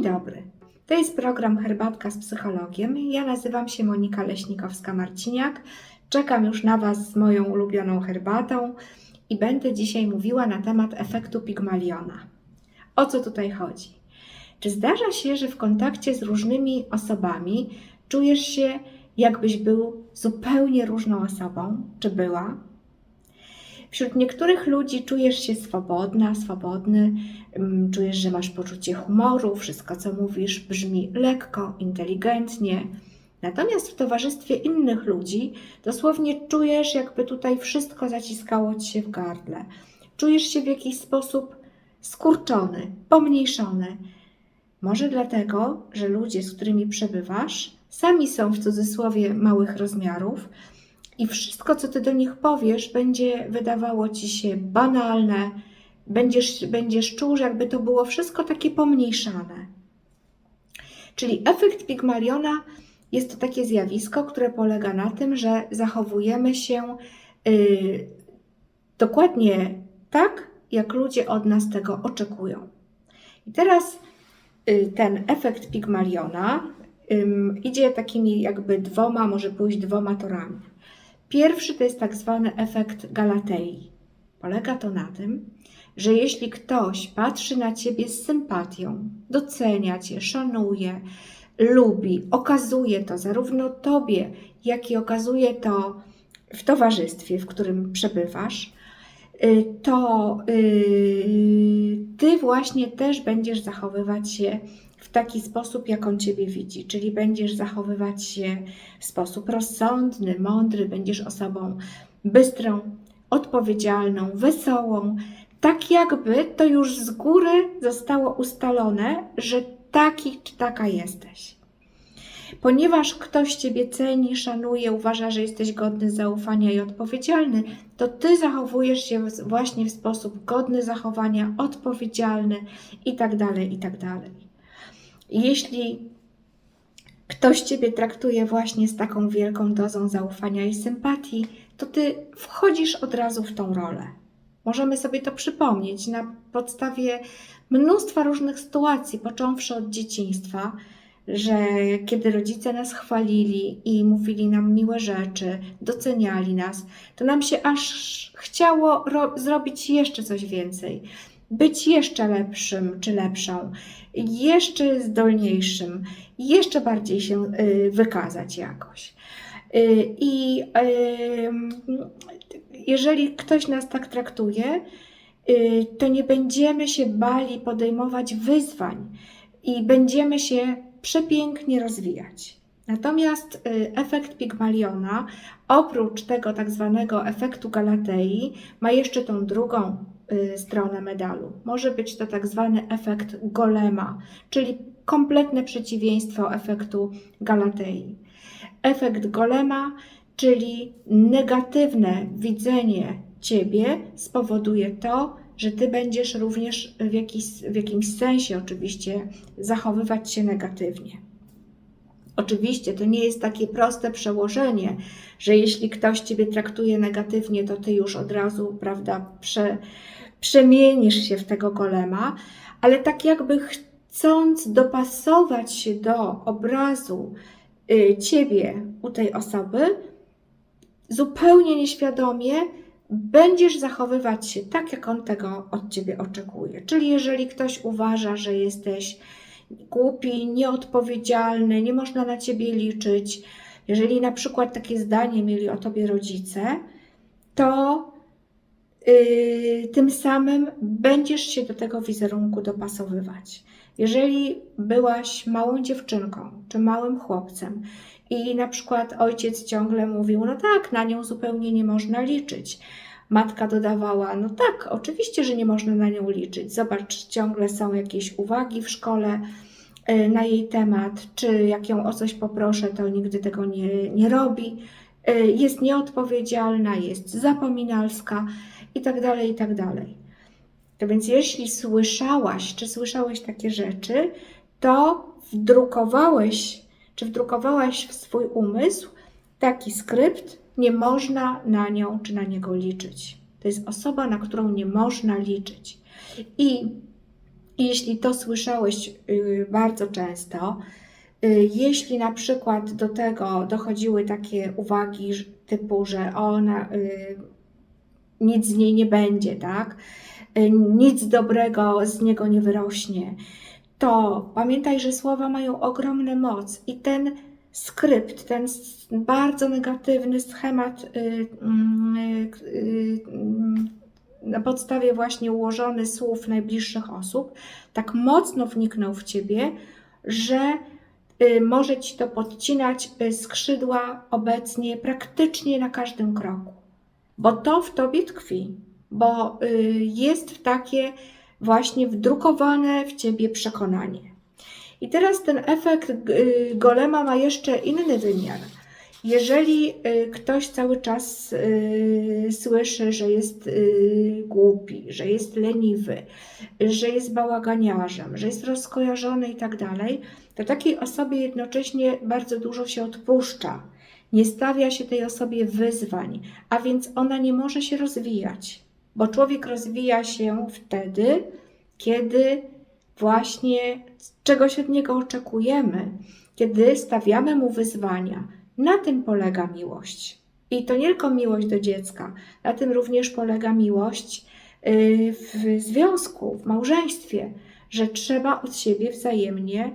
Dzień dobry. To jest program Herbatka z psychologiem. Ja nazywam się Monika Leśnikowska-Marciniak. Czekam już na Was z moją ulubioną herbatą i będę dzisiaj mówiła na temat efektu Pigmaliona. O co tutaj chodzi? Czy zdarza się, że w kontakcie z różnymi osobami czujesz się, jakbyś był zupełnie różną osobą, czy była? Wśród niektórych ludzi czujesz się swobodna, swobodny, mm, czujesz, że masz poczucie humoru, wszystko co mówisz brzmi lekko, inteligentnie. Natomiast w towarzystwie innych ludzi dosłownie czujesz, jakby tutaj wszystko zaciskało ci się w gardle. Czujesz się w jakiś sposób skurczony, pomniejszony. Może dlatego, że ludzie, z którymi przebywasz, sami są w cudzysłowie małych rozmiarów i wszystko, co ty do nich powiesz, będzie wydawało ci się banalne, będziesz, będziesz czuł, że jakby to było wszystko takie pomniejszane. Czyli efekt Pigmaliona jest to takie zjawisko, które polega na tym, że zachowujemy się y, dokładnie tak, jak ludzie od nas tego oczekują. I teraz y, ten efekt Pigmaliona ym, idzie takimi jakby dwoma, może pójść dwoma torami. Pierwszy to jest tak zwany efekt Galatei. Polega to na tym, że jeśli ktoś patrzy na ciebie z sympatią, docenia cię, szanuje, lubi, okazuje to zarówno tobie, jak i okazuje to w towarzystwie, w którym przebywasz, y, to yy, ty właśnie też będziesz zachowywać się w taki sposób, jak on ciebie widzi, czyli będziesz zachowywać się w sposób rozsądny, mądry, będziesz osobą bystrą, odpowiedzialną, wesołą, tak jakby to już z góry zostało ustalone, że taki czy taka jesteś. Ponieważ ktoś Ciebie ceni, szanuje, uważa, że jesteś godny zaufania i odpowiedzialny, to Ty zachowujesz się właśnie w sposób godny zachowania, odpowiedzialny i tak dalej, i tak dalej. Jeśli ktoś Ciebie traktuje właśnie z taką wielką dozą zaufania i sympatii, to Ty wchodzisz od razu w tą rolę. Możemy sobie to przypomnieć na podstawie mnóstwa różnych sytuacji, począwszy od dzieciństwa, że kiedy rodzice nas chwalili i mówili nam miłe rzeczy, doceniali nas, to nam się aż chciało zrobić jeszcze coś więcej, być jeszcze lepszym czy lepszą, jeszcze zdolniejszym, jeszcze bardziej się y, wykazać jakoś. Y, I jeżeli ktoś nas tak traktuje, y, to nie będziemy się bali podejmować wyzwań i będziemy się przepięknie rozwijać. Natomiast y, efekt Pigmaliona, oprócz tego tak zwanego efektu Galatei, ma jeszcze tą drugą y, stronę medalu. Może być to tak zwany efekt Golema, czyli kompletne przeciwieństwo efektu Galatei. Efekt Golema, czyli negatywne widzenie ciebie spowoduje to, że ty będziesz również w, jakiś, w jakimś sensie oczywiście zachowywać się negatywnie. Oczywiście to nie jest takie proste przełożenie, że jeśli ktoś ciebie traktuje negatywnie, to ty już od razu, prawda, prze, przemienisz się w tego golema, ale tak jakby chcąc dopasować się do obrazu y, ciebie u tej osoby, zupełnie nieświadomie będziesz zachowywać się tak, jak on tego od ciebie oczekuje. Czyli jeżeli ktoś uważa, że jesteś głupi, nieodpowiedzialny, nie można na ciebie liczyć, jeżeli na przykład takie zdanie mieli o tobie rodzice, to yy, tym samym będziesz się do tego wizerunku dopasowywać. Jeżeli byłaś małą dziewczynką czy małym chłopcem i na przykład ojciec ciągle mówił, no tak, na nią zupełnie nie można liczyć. Matka dodawała, no tak, oczywiście, że nie można na nią liczyć. Zobacz, ciągle są jakieś uwagi w szkole na jej temat, czy jak ją o coś poproszę, to nigdy tego nie, nie robi. E, jest nieodpowiedzialna, jest zapominalska i tak dalej, i tak. To więc jeśli słyszałaś, czy słyszałeś takie rzeczy, to wdrukowałeś czy wdrukowałaś w swój umysł taki skrypt, nie można na nią czy na niego liczyć. To jest osoba, na którą nie można liczyć. I jeśli to słyszałeś y, bardzo często, y, jeśli na przykład do tego dochodziły takie uwagi typu, że ona y, nic z niej nie będzie, tak? Nic dobrego z niego nie wyrośnie, to pamiętaj, że słowa mają ogromną moc i ten skrypt, ten bardzo negatywny schemat y, mm, y, y, mm, na podstawie właśnie ułożony słów najbliższych osób, tak mocno wniknął w ciebie, że y, może ci to podcinać y, skrzydła obecnie praktycznie na każdym kroku. Bo to w tobie tkwi, bo y, jest takie właśnie wdrukowane w ciebie przekonanie. I teraz ten efekt golema ma jeszcze inny wymiar. Jeżeli y, ktoś cały czas y, słyszy, że jest y, głupi, że jest leniwy, że jest bałaganiarzem, że jest rozkojarzony i tak dalej, to takiej osobie jednocześnie bardzo dużo się odpuszcza. Nie stawia się tej osobie wyzwań, a więc ona nie może się rozwijać, bo człowiek rozwija się wtedy, kiedy właśnie czegoś od niego oczekujemy, kiedy stawiamy mu wyzwania. Na tym polega miłość. I to nie tylko miłość do dziecka, na tym również polega miłość y, w związku, w małżeństwie, że trzeba od siebie wzajemnie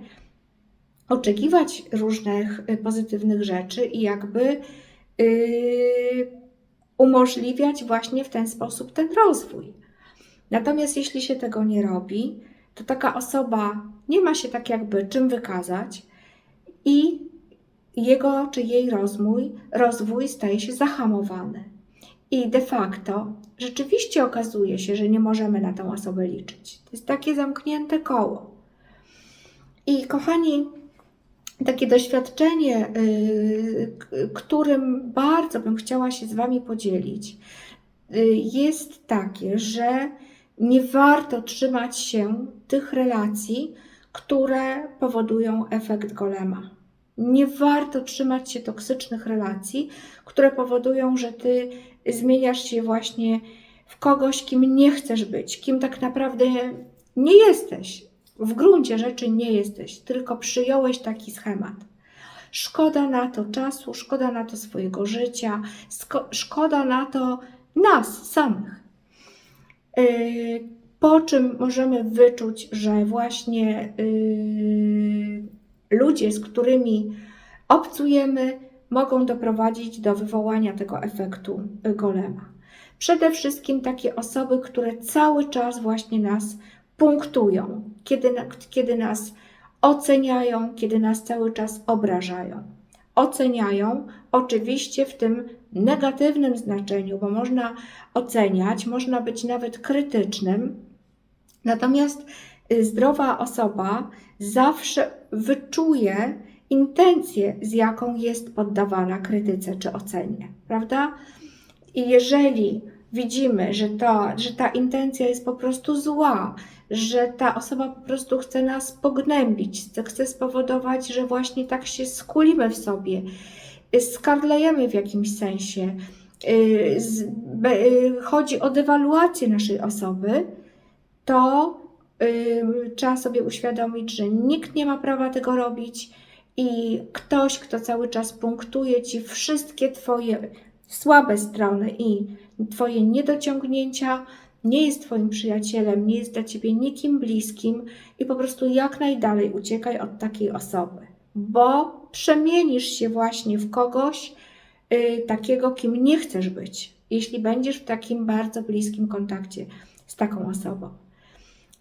oczekiwać różnych y, pozytywnych rzeczy i jakby y, umożliwiać właśnie w ten sposób ten rozwój. Natomiast jeśli się tego nie robi, to taka osoba nie ma się tak jakby czym wykazać i jego czy jej rozwój, rozwój staje się zahamowany. I de facto rzeczywiście okazuje się, że nie możemy na tę osobę liczyć. To jest takie zamknięte koło. I kochani, takie doświadczenie, y, k- którym bardzo bym chciała się z Wami podzielić, y, jest takie, że nie warto trzymać się tych relacji, które powodują efekt golema. Nie warto trzymać się toksycznych relacji, które powodują, że ty zmieniasz się właśnie w kogoś, kim nie chcesz być, kim tak naprawdę nie jesteś. W gruncie rzeczy nie jesteś, tylko przyjąłeś taki schemat. Szkoda na to czasu, szkoda na to swojego życia, szkoda na to nas samych. Yy, Po czym możemy wyczuć, że właśnie yy, ludzie, z którymi obcujemy, mogą doprowadzić do wywołania tego efektu golema. Przede wszystkim takie osoby, które cały czas właśnie nas punktują, kiedy, kiedy nas oceniają, kiedy nas cały czas obrażają. Oceniają oczywiście w tym negatywnym znaczeniu, bo można oceniać, można być nawet krytycznym. Natomiast zdrowa osoba zawsze wyczuje intencję, z jaką jest poddawana krytyce czy ocenie, prawda? I jeżeli widzimy, że, to, że ta intencja jest po prostu zła, że ta osoba po prostu chce nas pognębić, chce spowodować, że właśnie tak się skulimy w sobie, y, skarlejemy w jakimś sensie, y, y, chodzi o dewaluację naszej osoby, to y, trzeba sobie uświadomić, że nikt nie ma prawa tego robić i ktoś, kto cały czas punktuje ci wszystkie Twoje słabe strony i Twoje niedociągnięcia, nie jest Twoim przyjacielem, nie jest dla Ciebie nikim bliskim i po prostu jak najdalej uciekaj od takiej osoby, bo przemienisz się właśnie w kogoś y, takiego, kim nie chcesz być, jeśli będziesz w takim bardzo bliskim kontakcie z taką osobą.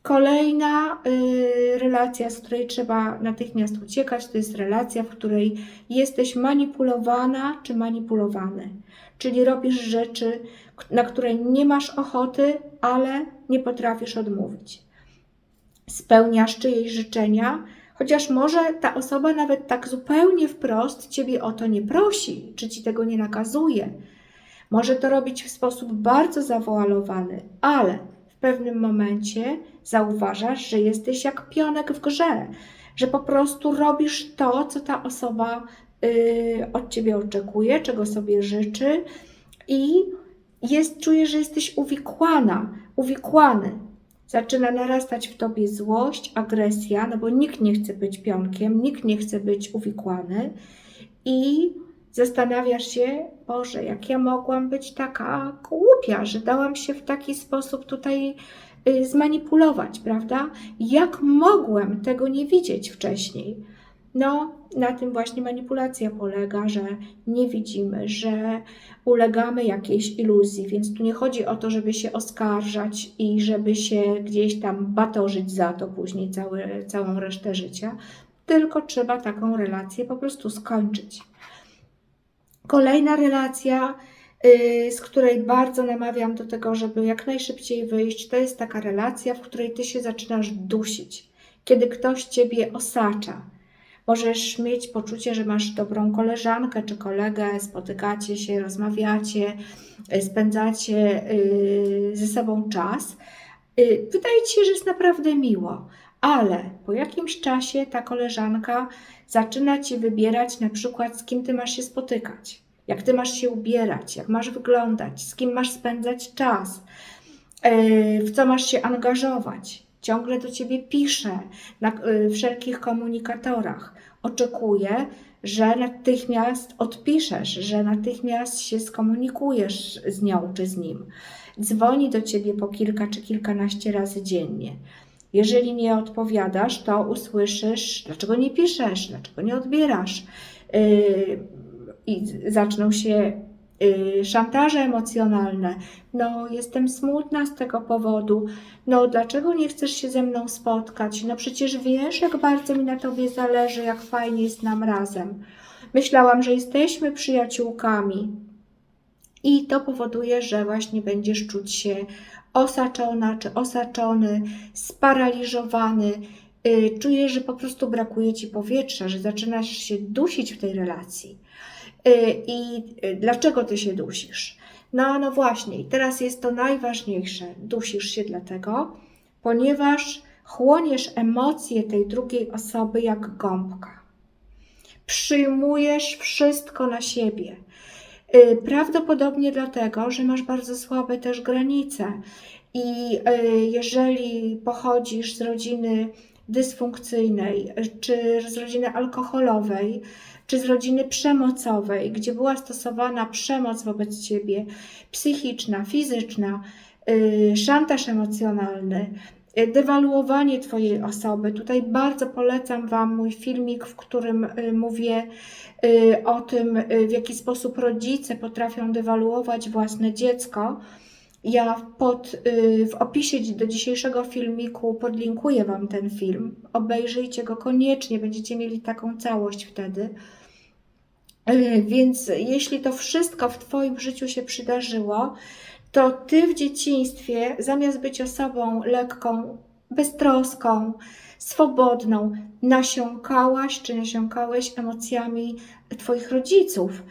Kolejna y, relacja, z której trzeba natychmiast uciekać, to jest relacja, w której jesteś manipulowana czy manipulowany. Czyli robisz rzeczy, na które nie masz ochoty, ale nie potrafisz odmówić. Spełniasz czyjeś życzenia, chociaż może ta osoba nawet tak zupełnie wprost ciebie o to nie prosi, czy ci tego nie nakazuje. Może to robić w sposób bardzo zawoalowany, ale pewnym momencie zauważasz, że jesteś jak pionek w grze, że po prostu robisz to, co ta osoba y, od ciebie oczekuje, czego sobie życzy i jest, czujesz, że jesteś uwikłana, uwikłany. zaczyna narastać w tobie złość, agresja, no bo nikt nie chce być pionkiem, nikt nie chce być uwikłany i zastanawiasz się, Boże, jak ja mogłam być taka głupia, że dałam się w taki sposób tutaj y, zmanipulować, prawda? Jak mogłem tego nie widzieć wcześniej? No, na tym właśnie manipulacja polega, że nie widzimy, że ulegamy jakiejś iluzji, więc tu nie chodzi o to, żeby się oskarżać i żeby się gdzieś tam batorzyć za to później całe, całą resztę życia, tylko trzeba taką relację po prostu skończyć. Kolejna relacja, yy, z której bardzo namawiam do tego, żeby jak najszybciej wyjść, to jest taka relacja, w której ty się zaczynasz dusić, kiedy ktoś ciebie osacza. Możesz mieć poczucie, że masz dobrą koleżankę czy kolegę, spotykacie się, rozmawiacie, yy, spędzacie yy, ze sobą czas. Wydaje ci się, że jest naprawdę miło, ale po jakimś czasie ta koleżanka zaczyna ci wybierać na przykład, z kim ty masz się spotykać, jak ty masz się ubierać, jak masz wyglądać, z kim masz spędzać czas, yy, w co masz się angażować. Ciągle do ciebie pisze na yy, wszelkich komunikatorach. Oczekuje, że natychmiast odpiszesz, że natychmiast się skomunikujesz z nią czy z nim. Dzwoni do ciebie po kilka czy kilkanaście razy dziennie. Jeżeli nie odpowiadasz, to usłyszysz, dlaczego nie piszesz, dlaczego nie odbierasz. Yy, I zaczną się yy, szantaże emocjonalne. No, jestem smutna z tego powodu. No, dlaczego nie chcesz się ze mną spotkać? No, przecież wiesz, jak bardzo mi na tobie zależy, jak fajnie jest nam razem. Myślałam, że jesteśmy przyjaciółkami. I to powoduje, że właśnie będziesz czuć się osaczona czy osaczony, sparaliżowany. Yy, czujesz, że po prostu brakuje ci powietrza, że zaczynasz się dusić w tej relacji. Yy, I yy, dlaczego ty się dusisz? No, no właśnie, i teraz jest to najważniejsze. Dusisz się dlatego, ponieważ chłoniesz emocje tej drugiej osoby jak gąbka. Przyjmujesz wszystko na siebie. Y, prawdopodobnie dlatego, że masz bardzo słabe też granice. I y, jeżeli pochodzisz z rodziny dysfunkcyjnej, czy z rodziny alkoholowej, czy z rodziny przemocowej, gdzie była stosowana przemoc wobec ciebie, psychiczna, fizyczna, y, szantaż emocjonalny, dewaluowanie Twojej osoby. Tutaj bardzo polecam Wam mój filmik, w którym mówię o tym, w jaki sposób rodzice potrafią dewaluować własne dziecko. Ja pod, w opisie do dzisiejszego filmiku podlinkuję Wam ten film. Obejrzyjcie go koniecznie, będziecie mieli taką całość wtedy. Więc jeśli to wszystko w Twoim życiu się przydarzyło, to Ty w dzieciństwie, zamiast być osobą lekką, beztroską, swobodną, nasiąkałaś czy nasiąkałeś emocjami Twoich rodziców.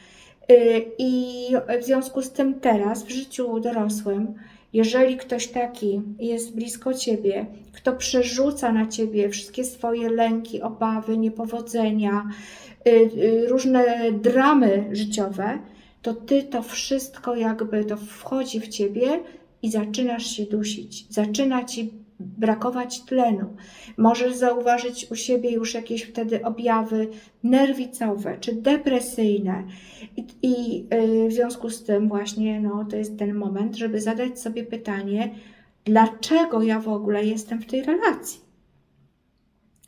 I w związku z tym teraz w życiu dorosłym, jeżeli ktoś taki jest blisko ciebie, kto przerzuca na ciebie wszystkie swoje lęki, obawy, niepowodzenia, różne dramy życiowe, to ty to wszystko jakby to wchodzi w ciebie i zaczynasz się dusić. Zaczyna ci brakować tlenu. Możesz zauważyć u siebie już jakieś wtedy objawy nerwicowe czy depresyjne. I, i yy, w związku z tym właśnie no, to jest ten moment, żeby zadać sobie pytanie, dlaczego ja w ogóle jestem w tej relacji?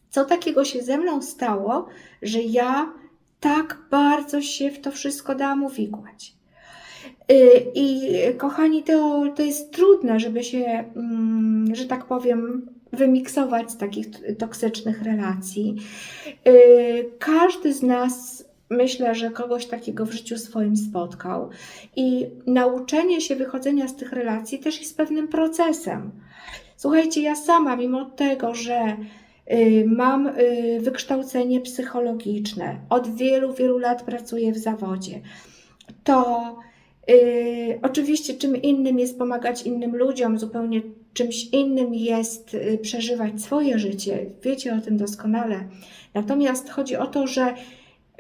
Co takiego się ze mną stało, że ja tak bardzo się w to wszystko dałam uwikłać. Y, I kochani, to, to jest trudne, żeby się, mm, że tak powiem, wymiksować z takich toksycznych relacji. Y, każdy z nas myślę, że kogoś takiego w życiu swoim spotkał. I nauczenie się wychodzenia z tych relacji też jest pewnym procesem. Słuchajcie, ja sama, mimo tego, że mam y, wykształcenie psychologiczne, od wielu, wielu lat pracuję w zawodzie. To y, oczywiście czym innym jest pomagać innym ludziom, zupełnie czymś innym jest y, przeżywać swoje życie. Wiecie o tym doskonale. Natomiast chodzi o to, że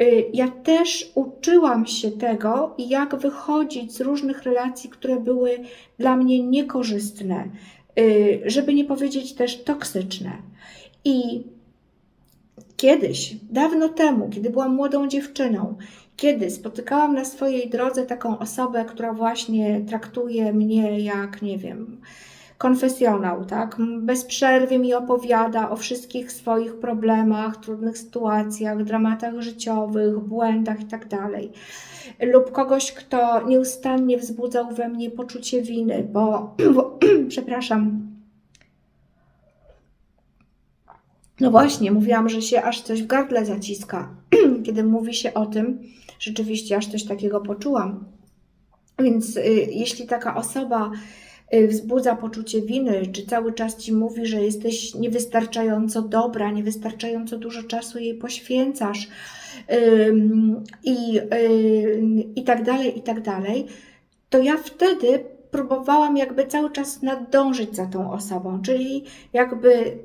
y, ja też uczyłam się tego, jak wychodzić z różnych relacji, które były dla mnie niekorzystne y, żeby nie powiedzieć też toksyczne. I kiedyś, dawno temu, kiedy byłam młodą dziewczyną, kiedy spotykałam na swojej drodze taką osobę, która właśnie traktuje mnie jak, nie wiem, konfesjonał, tak? Bez przerwy mi opowiada o wszystkich swoich problemach, trudnych sytuacjach, dramatach życiowych, błędach itd. Lub kogoś, kto nieustannie wzbudzał we mnie poczucie winy, bo, bo przepraszam. No właśnie, mówiłam, że się aż coś w gardle zaciska, kiedy mówi się o tym. Rzeczywiście aż coś takiego poczułam. Więc y, jeśli taka osoba y, wzbudza poczucie winy, czy cały czas ci mówi, że jesteś niewystarczająco dobra, niewystarczająco dużo czasu jej poświęcasz i, i tak dalej, i tak dalej, to ja wtedy próbowałam jakby cały czas nadążyć za tą osobą, czyli jakby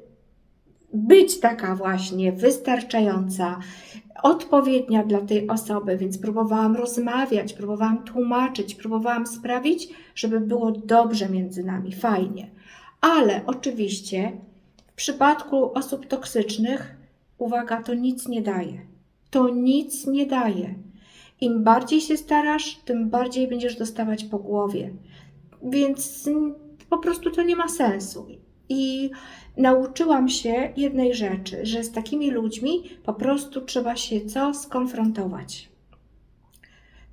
być taka właśnie wystarczająca, odpowiednia dla tej osoby, więc próbowałam rozmawiać, próbowałam tłumaczyć, próbowałam sprawić, żeby było dobrze między nami, fajnie. Ale oczywiście w przypadku osób toksycznych, uwaga, to nic nie daje. To nic nie daje. Im bardziej się starasz, tym bardziej będziesz dostawać po głowie. Więc po prostu to nie ma sensu. I nauczyłam się jednej rzeczy, że z takimi ludźmi po prostu trzeba się co skonfrontować.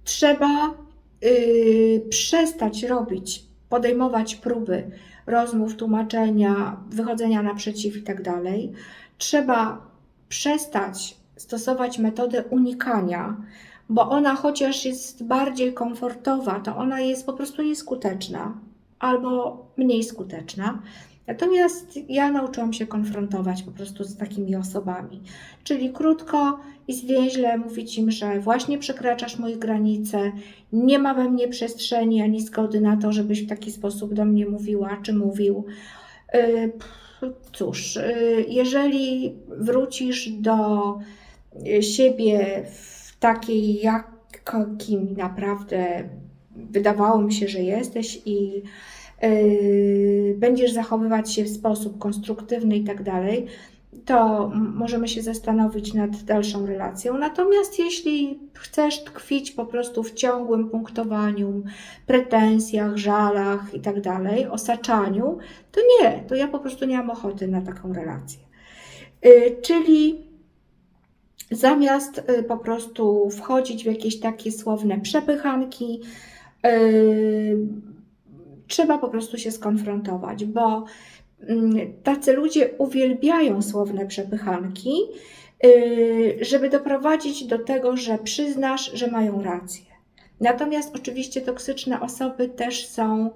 Trzeba yy, przestać robić, podejmować próby rozmów, tłumaczenia, wychodzenia naprzeciw itd. Tak trzeba przestać stosować metodę unikania, bo ona chociaż jest bardziej komfortowa, to ona jest po prostu nieskuteczna albo mniej skuteczna. Natomiast ja nauczyłam się konfrontować po prostu z takimi osobami. Czyli krótko i zwięźle mówić im, że właśnie przekraczasz moje granice, nie ma we mnie przestrzeni ani zgody na to, żebyś w taki sposób do mnie mówiła czy mówił. Y, cóż, y, jeżeli wrócisz do siebie w takiej, jakim naprawdę wydawało mi się, że jesteś i będziesz zachowywać się w sposób konstruktywny i tak dalej, to możemy się zastanowić nad dalszą relacją. Natomiast jeśli chcesz tkwić po prostu w ciągłym punktowaniu, pretensjach, żalach i tak dalej, osaczaniu, to nie, to ja po prostu nie mam ochoty na taką relację. Yy, czyli zamiast yy, po prostu wchodzić w jakieś takie słowne przepychanki, trzeba po prostu się skonfrontować, bo mm, tacy ludzie uwielbiają słowne przepychanki, y, żeby doprowadzić do tego, że przyznasz, że mają rację. Natomiast oczywiście toksyczne osoby też są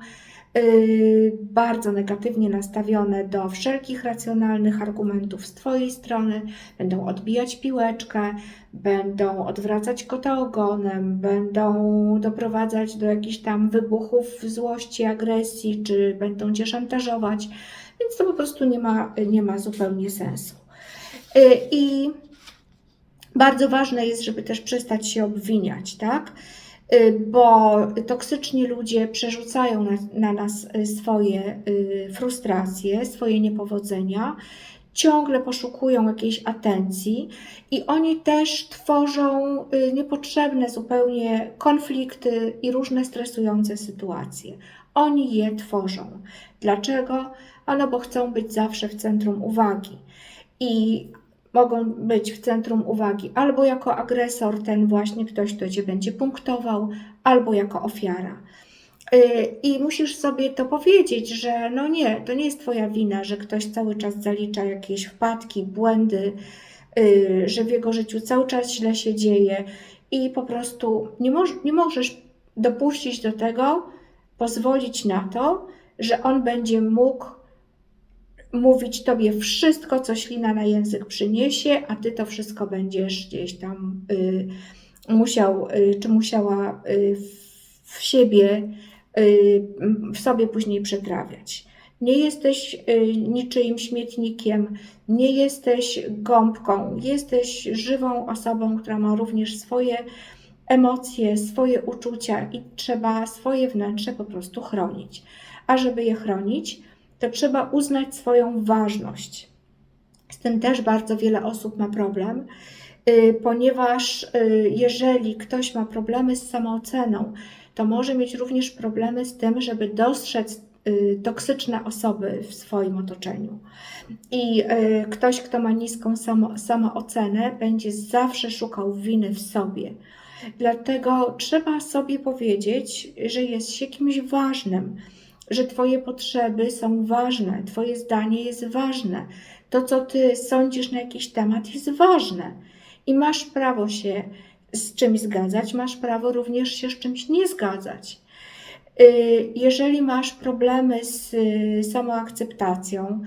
bardzo negatywnie nastawione do wszelkich racjonalnych argumentów z Twojej strony, będą odbijać piłeczkę, będą odwracać kota ogonem, będą doprowadzać do jakichś tam wybuchów złości, agresji, czy będą Cię szantażować, więc to po prostu nie ma, nie ma zupełnie sensu. Y, I bardzo ważne jest, żeby też przestać się obwiniać, tak? Y, bo toksyczni ludzie przerzucają na, na, nas y, swoje y, frustracje, swoje niepowodzenia, ciągle poszukują jakiejś atencji i oni też tworzą niepotrzebne zupełnie konflikty i różne stresujące sytuacje. Oni je tworzą. Dlaczego? Ano bo chcą być zawsze w centrum uwagi. I mogą być w centrum uwagi albo jako agresor, ten właśnie ktoś, kto cię będzie punktował, albo jako ofiara. Y, I musisz sobie to powiedzieć, że no nie, to nie jest Twoja wina, że ktoś cały czas zalicza jakieś wpadki, błędy, y, że w jego życiu cały czas źle się dzieje i po prostu nie, moż, nie możesz dopuścić do tego, pozwolić na to, że on będzie mógł mówić Tobie wszystko, co ślina na język przyniesie, a Ty to wszystko będziesz gdzieś tam y, musiał, y, czy musiała y, w siebie, y, w sobie później przetrawiać. Nie jesteś y, niczyim śmietnikiem, nie jesteś gąbką, jesteś żywą osobą, która ma również swoje emocje, swoje uczucia i trzeba swoje wnętrze po prostu chronić. A żeby je chronić, to trzeba uznać swoją ważność. Z tym też bardzo wiele osób ma problem, y, ponieważ y, jeżeli ktoś ma problemy z samooceną, to może mieć również problemy z tym, żeby dostrzec y, toksyczne osoby w swoim otoczeniu. I ktoś, kto ma niską samo, samoocenę, będzie zawsze szukał winy w sobie. Dlatego trzeba sobie powiedzieć, że jest się kimś ważnym, że Twoje potrzeby są ważne, Twoje zdanie jest ważne, to co Ty sądzisz na jakiś temat jest ważne i masz prawo się z czymś zgadzać, masz prawo również się z czymś nie zgadzać. Y, Jeżeli masz problemy z y, samoakceptacją,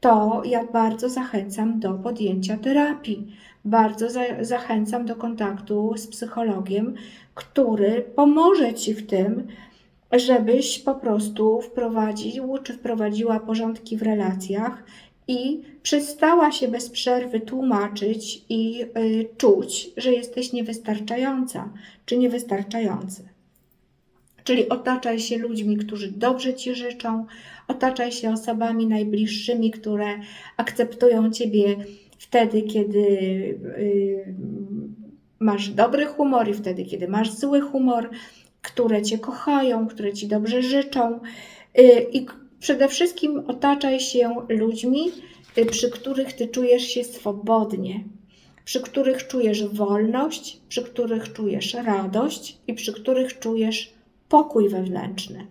to ja bardzo zachęcam do podjęcia terapii. Bardzo za, zachęcam do kontaktu z psychologiem, który pomoże ci w tym, żebyś po prostu wprowadził czy wprowadziła porządki w relacjach i przestała się bez przerwy tłumaczyć i y, czuć, że jesteś niewystarczająca czy niewystarczający. Czyli otaczaj się ludźmi, którzy dobrze ci życzą, otaczaj się osobami najbliższymi, które akceptują ciebie wtedy, kiedy y, masz dobry humor i wtedy, kiedy masz zły humor, które cię kochają, które ci dobrze życzą. Y, I przede wszystkim otaczaj się ludźmi, y, przy których ty czujesz się swobodnie, przy których czujesz wolność, przy których czujesz radość i przy których czujesz pokój wewnętrzny.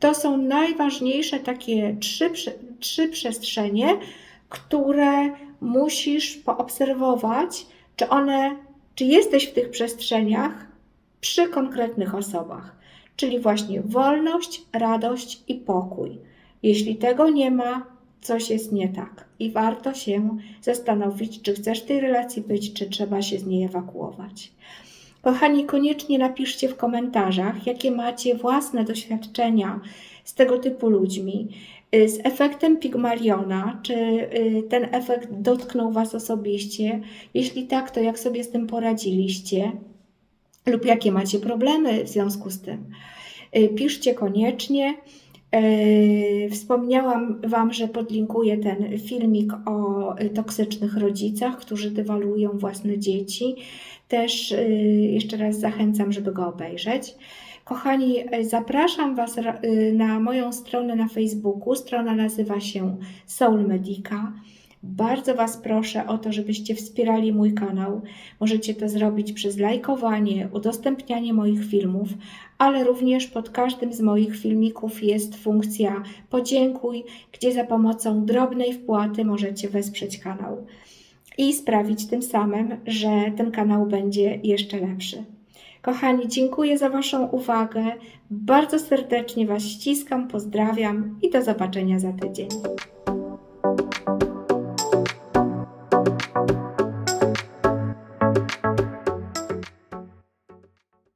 To są najważniejsze takie trzy, trzy przestrzenie, które musisz poobserwować, czy one, czy jesteś w tych przestrzeniach przy konkretnych osobach. Czyli właśnie wolność, radość i pokój. Jeśli tego nie ma, coś jest nie tak i warto się zastanowić, czy chcesz tej relacji być, czy trzeba się z niej ewakuować. Kochani, koniecznie napiszcie w komentarzach, jakie macie własne doświadczenia z tego typu ludźmi, y, z efektem Pigmaliona, czy y, ten efekt dotknął Was osobiście? Jeśli tak, to jak sobie z tym poradziliście? Lub jakie macie problemy w związku z tym? Y, Piszcie koniecznie. Wspomniałam Wam, że podlinkuję ten filmik o toksycznych rodzicach, którzy dewaluują własne dzieci. Też jeszcze raz zachęcam, żeby go obejrzeć. Kochani, zapraszam Was na moją stronę na Facebooku. Strona nazywa się Soul Medica. Bardzo Was proszę o to, żebyście wspierali mój kanał. Możecie to zrobić przez lajkowanie, udostępnianie moich filmów, ale również pod każdym z moich filmików jest funkcja podziękuj, gdzie za pomocą drobnej wpłaty możecie wesprzeć kanał i sprawić tym samym, że ten kanał będzie jeszcze lepszy. Kochani, dziękuję za Waszą uwagę. Bardzo serdecznie Was ściskam, pozdrawiam i do zobaczenia za tydzień.